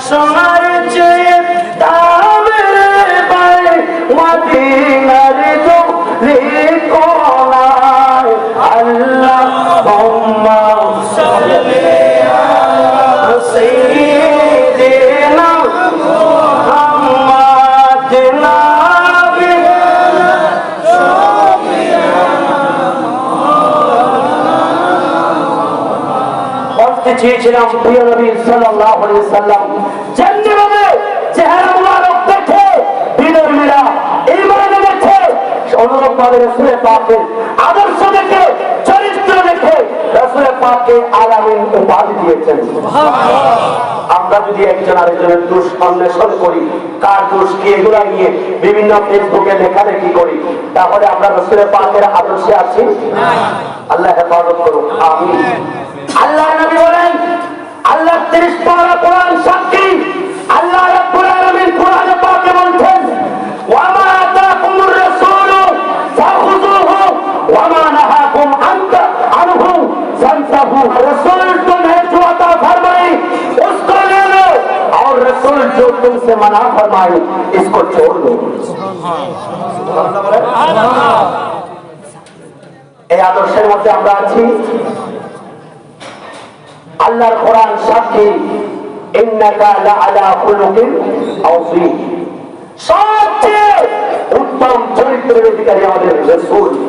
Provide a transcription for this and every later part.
সোনার চেয়ে বলতে চেয়েছিলাম প্রিয় নবী সাল্লাল্লাহু আলাইহি সাল্লাম। যেমনিভাবে চেহারা মুবারক দেখে বিনর্মীরা ঈমান দেখে অনুরূপ ভাবে রাসূলের আদর্শ দেখে চরিত্র দেখে রাসূলের পাককে আলামিন উপাধি দিয়েছেন। আমরা যদি একজন আরেকজনের দোষ অন্বেষণ করি কার দোষ কি এগুলা নিয়ে বিভিন্ন ফেসবুকে লেখালেখি করি তাহলে আমরা রসুলের পাকের আদর্শে আছি? আল্লাহ হেফাজত করুন আমি আল্লাহ। নবী বলেন আল্লাহ তিরিশ পারা কোরআন সাক্ষী तुमसे मना फरमाई इसको छोड़ दो এই আদর্শের মধ্যে আমরা আছি আল্লাহর কোরআন সাক্ষী ইন্নাকা লাআলা খুলুকিন আযীম সবচেয়ে উত্তম চরিত্রের অধিকারী আমাদের রাসূল সুবহানাল্লাহ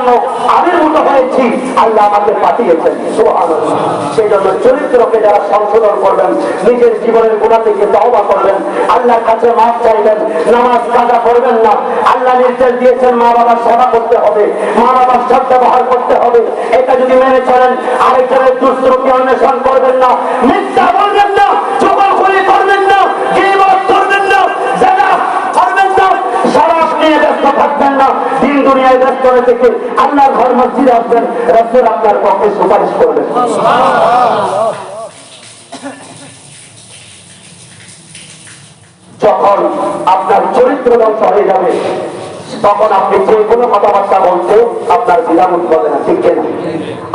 জন্য আবির্ভূত হয়েছি, আল্লাহ আমাকে পাঠিয়েছেন সেই জন্য চরিত্রকে যারা সংশোধন করবেন, নিজের জীবনের থেকে করবেন, আল্লাহর কাছে মাফ চাইবেন, নামাজ কাজা করবেন না, আল্লাহ নির্দেশ দিয়েছেন মা বাবার সেবা করতে হবে, মা বাবার সব ব্যবহার করতে হবে। এটা যদি মেনে চলেন, আরেকজনের দুষ্কৃতি অন্বেষণ করবেন না, মিথ্যা দুনিয়ায় থেকে আল্লাহর ঘর মসজিদে আসবেন রসুল আপনার পক্ষে সুপারিশ করবেন। যখন আপনার চরিত্র ধ্বংস হয়ে যাবে, তখন আপনি যে কোনো কথাবার্তা বলতে আপনার বিরাম উৎপদে না, ঠিক না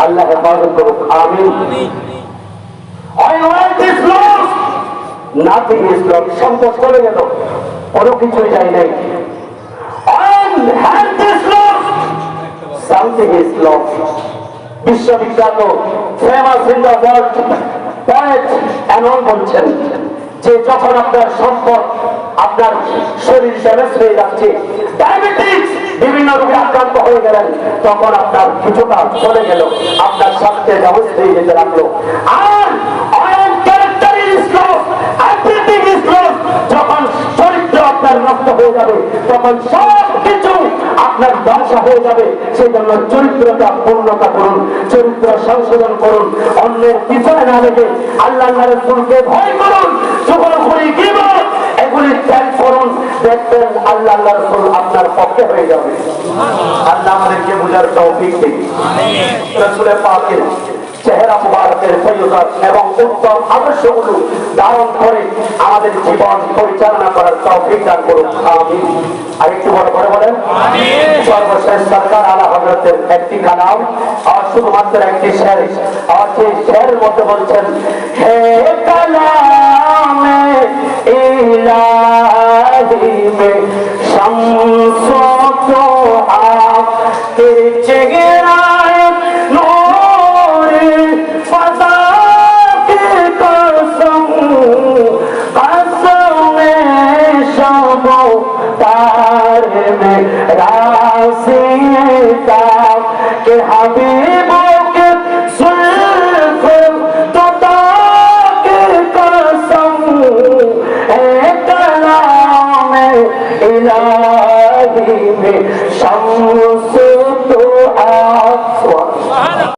আল্লাহ হেফাজত করুক আমি নাথিং ইজ লস সম্পদ চলে গেল, কোনো কিছুই যাই নাই। ইজ লস বিশ্ববিখ্যাত famous in the world poet এমন বলছেন যে যখন আপনার সম্পদ আপনার শরীর ড্যামেজ হয়ে যাচ্ছে ডায়াবেটিস বিভিন্ন রোগে আক্রান্ত হয়ে গেলেন, তখন আপনার কিছুটা চলে গেল, আপনার স্বাস্থ্যে ড্যামেজ হয়ে যেতে লাগল। আর যখন চরিত্র আপনার নষ্ট হয়ে যাবে, তখন সব কিছু আপনার ধ্বংস হয়ে যাবে, সেই জন্য চরিত্রটা পূর্ণতা করুন চরিত্র সংশোধন করুন অন্যের পিছনে না রেখে আল্লাহ রসুলকে ভয় করুন করি গিবত এগুলি ত্যাগ করুন দেখবেন আল্লাহ আল্লাহ রসুল আপনার পক্ষে হয়ে যাবে। আল্লাহ আমাদেরকে বোঝার তৌফিক দিন। রসুলের পাকের আমাদের জীবন পরিচালনা করার তৌফিক দান করুন। আমি আরেকটু বড় করে বলেন সর্বশেষ সরকার আলা হজরতের একটি কালাম আর শুধুমাত্র একটি শের আর সেই শেরের মধ্যে বলছেন হে কালামে হাবি